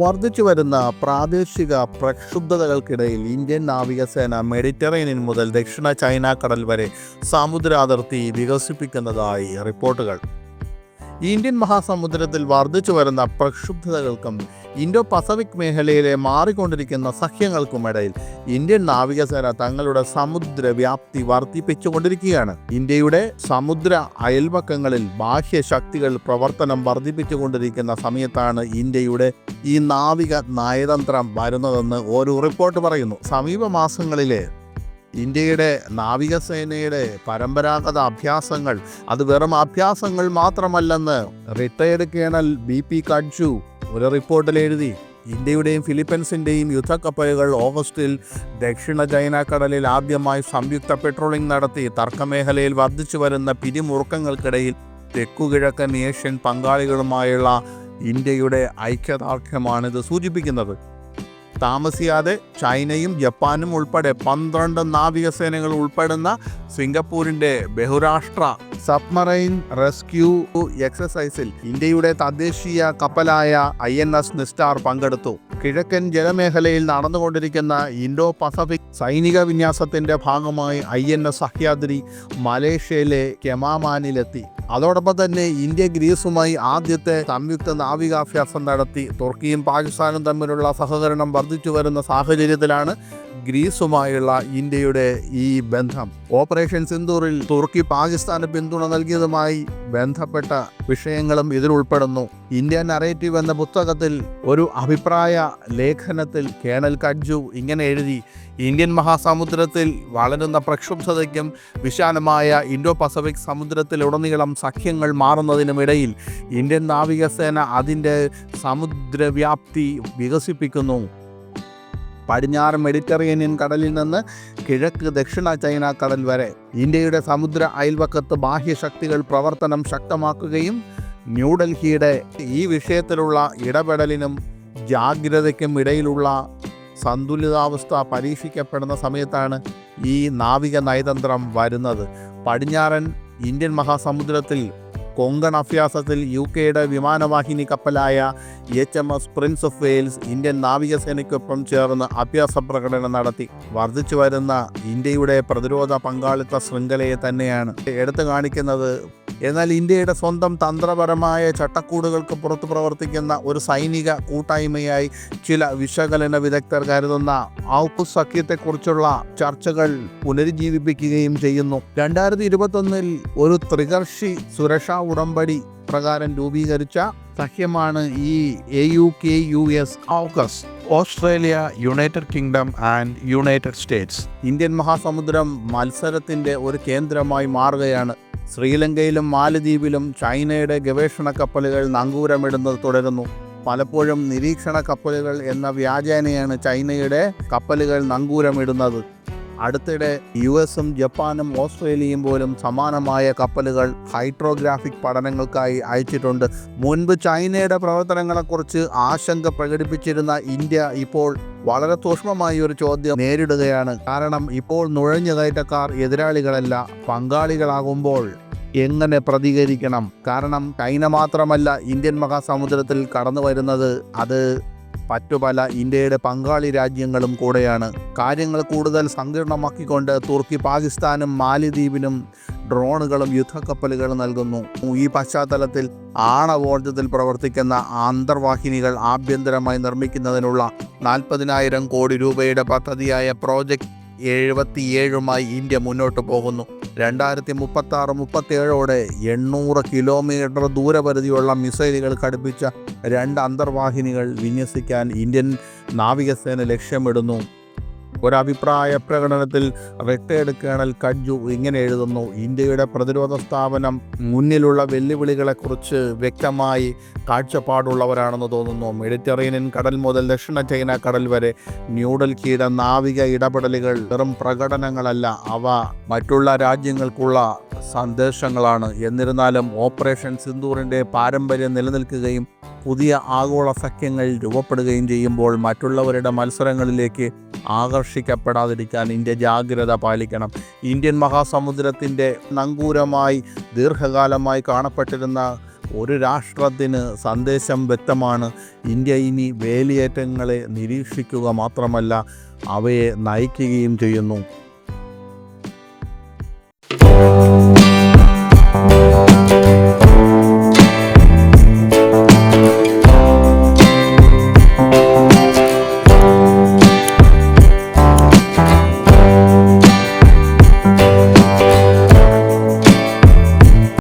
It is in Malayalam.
വർദ്ധിച്ചു വരുന്ന പ്രാദേശിക പ്രക്ഷുബ്ധതകൾക്കിടയിൽ ഇന്ത്യൻ നാവികസേന മെഡിറ്ററേനിയൻ മുതൽ ദക്ഷിണ ചൈന കടൽ വരെ സമുദ്ര അതിർത്തി വികസിപ്പിക്കുന്നതായി റിപ്പോർട്ടുകൾ. ഇന്ത്യൻ മഹാസമുദ്രത്തിൽ വർദ്ധിച്ചു വരുന്ന പ്രക്ഷുബ്ധതകൾക്കും ഇൻഡോ പസഫിക് മേഖലയിലെ മാറിക്കൊണ്ടിരിക്കുന്ന സഖ്യങ്ങൾക്കുമിടയിൽ ഇന്ത്യൻ നാവികസേന തങ്ങളുടെ സമുദ്ര വ്യാപ്തി വർദ്ധിപ്പിച്ചുകൊണ്ടിരിക്കുകയാണ്. ഇന്ത്യയുടെ സമുദ്ര അയൽപക്കങ്ങളിൽ ബാഹ്യ ശക്തികൾ പ്രവർത്തനം വർദ്ധിപ്പിച്ചുകൊണ്ടിരിക്കുന്ന സമയത്താണ് ഇന്ത്യയുടെ ഈ നാവിക നയതന്ത്രം വരുന്നതെന്ന് ഓരോ റിപ്പോർട്ട് പറയുന്നു. സമീപ മാസങ്ങളിലെ ഇന്ത്യയുടെ നാവികസേനയുടെ പരമ്പരാഗത അഭ്യാസങ്ങൾ അത് വെറും അഭ്യാസങ്ങൾ മാത്രമല്ലെന്ന് retired colonel B P Katju ഒരു റിപ്പോർട്ടിൽ എഴുതി. ഇന്ത്യയുടെയും ഫിലിപ്പീൻസിന്റെയും യുദ്ധക്കപ്പലുകൾ ഓഗസ്റ്റിൽ ദക്ഷിണ ചൈന കടലിൽ ആദ്യമായി സംയുക്ത പെട്രോളിംഗ് നടത്തി തർക്കമേഖലയിൽ വർദ്ധിച്ചു വരുന്ന പിരിമുറുക്കങ്ങൾക്കിടയിൽ തെക്കുകിഴക്കൻ ഏഷ്യൻ പങ്കാളികളുമായുള്ള ഇന്ത്യയുടെ ഐക്യദാർഢ്യമാണിത് സൂചിപ്പിക്കുന്നത്. താമസിയാതെ ചൈനയും ജപ്പാനും ഉൾപ്പെടെ പന്ത്രണ്ട് നാവികസേനകൾ ഉൾപ്പെടുന്ന സിംഗപ്പൂരിന്റെ ബഹുരാഷ്ട്ര സബ്മറൈൻ റെസ്ക്യൂ എക്സസൈസിൽ ഇന്ത്യയുടെ തദ്ദേശീയ കപ്പലായ ഐ എൻ എസ് നിസ്റ്റാർ പങ്കെടുത്തു. കിഴക്കൻ ജലമേഖലയിൽ നടന്നുകൊണ്ടിരിക്കുന്ന ഇൻഡോ പസഫിക് സൈനിക വിന്യാസത്തിന്റെ ഭാഗമായി ഐ എൻ എസ് സഹ്യാദ്രി മലേഷ്യയിലെ കെമാമാനിലെത്തി. അതോടൊപ്പം തന്നെ ഇന്ത്യ ഗ്രീസുമായി ആദ്യത്തെ സംയുക്ത നാവികാഭ്യാസം നടത്തി. തുർക്കിയും പാകിസ്ഥാനും തമ്മിലുള്ള സഹകരണം വർദ്ധിച്ചു വരുന്ന സാഹചര്യത്തിലാണ് ഗ്രീസുമായുള്ള ഇന്ത്യയുടെ ഈ ബന്ധം. ഓപ്പറേഷൻ സിന്ദൂറിൽ തുർക്കി പാകിസ്ഥാന് പിന്തുണ നൽകിയതുമായി ബന്ധപ്പെട്ട വിഷയങ്ങളും ഇതിൽ ഉൾപ്പെടുന്നു. ഇന്ത്യ നറേറ്റീവ് എന്ന പുസ്തകത്തിൽ ഒരു അഭിപ്രായ ലേഖനത്തിൽ കേണൽ കഡ്ജു ഇങ്ങനെ എഴുതി ഇന്ത്യൻ മഹാസമുദ്രത്തിൽ വളരുന്ന പ്രക്ഷുബ്ധതയ്ക്കും വിശാലമായ ഇൻഡോ പസഫിക് സമുദ്രത്തിലുടനീളം സഖ്യങ്ങൾ മാറുന്നതിനുമിടയിൽ ഇന്ത്യൻ നാവികസേന അതിന്റെ സമുദ്രവ്യാപ്തി വികസിപ്പിക്കുന്നു. പടിഞ്ഞാറ് മെഡിറ്ററേനിയൻ കടലിൽ നിന്ന് കിഴക്ക് ദക്ഷിണ ചൈന കടൽ വരെ. ഇന്ത്യയുടെ സമുദ്ര അയൽവക്കത്ത് ബാഹ്യശക്തികൾ പ്രവർത്തനം ശക്തമാക്കുകയും ന്യൂഡൽഹിയുടെ ഈ വിഷയത്തിലുള്ള ഇടപെടലിനും ജാഗ്രതയ്ക്കും ഇടയിലുള്ള സന്തുലിതാവസ്ഥ പരീക്ഷിക്കപ്പെടുന്ന സമയത്താണ് ഈ നാവിക നയതന്ത്രം വരുന്നത്. പടിഞ്ഞാറൻ ഇന്ത്യൻ മഹാസമുദ്രത്തിൽ കൊങ്കൺ അഭ്യാസത്തിൽ യു കെയുടെ വിമാനവാഹിനി കപ്പലായ H M S Prince of Wales Indian നാവികസേനയ്ക്കൊപ്പം ചേർന്ന് അഭ്യാസ പ്രകടനം നടത്തി. വർദ്ധിച്ചു വരുന്ന ഇന്ത്യയുടെ പ്രതിരോധ പങ്കാളിത്ത ശൃംഖലയെ തന്നെയാണ്. എടുത്തു കാണിക്കുന്നത് എന്നാൽ ഇന്ത്യയുടെ സ്വന്തം തന്ത്രപരമായ ചട്ടക്കൂടുകൾക്ക് പുറത്ത് പ്രവർത്തിക്കുന്ന ഒരു സൈനിക കൂട്ടായ്മയായി ചില വിശകലന വിദഗ്ധർ കരുതുന്ന ഔപ്പു സഖ്യത്തെക്കുറിച്ചുള്ള ചർച്ചകൾ പുനരുജ്ജീവിപ്പിക്കുകയും ചെയ്യുന്നു. രണ്ടായിരത്തി ഇരുപത്തൊന്നിൽ ഒരു ത്രികർഷി സുരക്ഷാ ഉടമ്പടി പ്രകാരം രൂപീകരിച്ച സഖ്യമാണ് ഈ A U K U S AUKUS Australia United Kingdom and United States Indian മഹാസമുദ്രം മത്സരത്തിന്റെ ഒരു കേന്ദ്രമായി മാറുകയാണ്. ശ്രീലങ്കയിലും മാലദ്വീപിലും ചൈനയുടെ ഗവേഷണ കപ്പലുകൾ നങ്കൂരമിടുന്നത് തുടരുന്നു. പലപ്പോഴും നിരീക്ഷണ കപ്പലുകൾ എന്ന വ്യാജേനയാണ് ചൈനയുടെ കപ്പലുകൾ നങ്കൂരമിടുന്നത്. അടുത്തിടെ യു എസും ജപ്പാനും ഓസ്ട്രേലിയയും പോലും സമാനമായ കപ്പലുകൾ ഹൈഡ്രോഗ്രാഫിക് പഠനങ്ങൾക്കായി അയച്ചിട്ടുണ്ട്. മുൻപ് ചൈനയുടെ പ്രവർത്തനങ്ങളെക്കുറിച്ച് ആശങ്ക പ്രകടിപ്പിച്ചിരുന്ന ഇന്ത്യ ഇപ്പോൾ വളരെ സൂക്ഷ്മമായ ഒരു ചോദ്യം നേരിടുകയാണ്. കാരണം ഇപ്പോൾ നുഴഞ്ഞു കയറ്റക്കാർ എതിരാളികളല്ല പങ്കാളികളാകുമ്പോൾ എങ്ങനെ പ്രതികരിക്കണം? കാരണം ചൈന മാത്രമല്ല ഇന്ത്യൻ മഹാസമുദ്രത്തിൽ കടന്നു വരുന്നത് അത് മറ്റു പല ഇന്ത്യയുടെ പങ്കാളി രാജ്യങ്ങളും കൂടെയാണ്. കാര്യങ്ങൾ കൂടുതൽ സങ്കീർണമാക്കിക്കൊണ്ട് തുർക്കി പാകിസ്ഥാനും മാലിദ്വീപിനും ഡ്രോണുകളും യുദ്ധക്കപ്പലുകളും നൽകുന്നു. ഈ പശ്ചാത്തലത്തിൽ ആണവോർജത്തിൽ പ്രവർത്തിക്കുന്ന അന്തർവാഹിനികൾ ആഭ്യന്തരമായി നിർമ്മിക്കുന്നതിനുള്ള നാൽപ്പതിനായിരം കോടി രൂപയുടെ പദ്ധതിയായ പ്രോജക്റ്റ് എഴുപത്തിയേഴുമായി ഇന്ത്യ മുന്നോട്ട് പോകുന്നു. രണ്ടായിരത്തി മുപ്പത്തി ആറ് മുപ്പത്തിയേഴോടെ എണ്ണൂറ് കിലോമീറ്റർ ദൂരപരിധിയുള്ള മിസൈലുകൾ ഘടിപ്പിച്ച രണ്ട് അന്തർവാഹിനികൾ വിന്യസിക്കാൻ ഇന്ത്യൻ നാവികസേന ലക്ഷ്യമിടുന്നു. ഒരഭിപ്രായ പ്രകടനത്തിൽ റിട്ടയർഡ് കേണൽ കഞ്ചു ഇങ്ങനെ എഴുതുന്നു. ഇന്ത്യയുടെ പ്രതിരോധ സ്ഥാപനം മുന്നിലുള്ള വെല്ലുവിളികളെക്കുറിച്ച് വ്യക്തമായി കാഴ്ചപ്പാടുള്ളവരാണെന്ന് തോന്നുന്നു. മെഡിറ്ററേനിയൻ കടൽ മുതൽ ദക്ഷിണ ചൈന കടൽ വരെ ന്യൂഡൽഹിയുടെ നാവിക ഇടപെടലുകൾ വെറും പ്രകടനങ്ങളല്ല അവ മറ്റുള്ള രാജ്യങ്ങൾക്കുള്ള സന്ദേശങ്ങളാണ്. എന്നിരുന്നാലും ഓപ്പറേഷൻ സിന്ദൂറിന്റെ പാരമ്പര്യം നിലനിൽക്കുകയും പുതിയ ആഗോള സഖ്യങ്ങൾ രൂപപ്പെടുകയും ചെയ്യുമ്പോൾ മറ്റുള്ളവരുടെ മത്സരങ്ങളിലേക്ക് ആകർഷിക്കപ്പെടാതിരിക്കാൻ ഇന്ത്യ ജാഗ്രത പാലിക്കണം. ഇന്ത്യൻ മഹാസമുദ്രത്തിന്റെ നങ്കൂരമായി ദീർഘകാലമായി കാണപ്പെട്ടിരുന്ന ഒരു രാഷ്ട്രത്തിന് സന്ദേശം വ്യക്തമാണ്. ഇന്ത്യ ഇനി വേലിയേറ്റങ്ങളെ നിരീക്ഷിക്കുക മാത്രമല്ല അവയെ നയിക്കുകയും ചെയ്യുന്നു.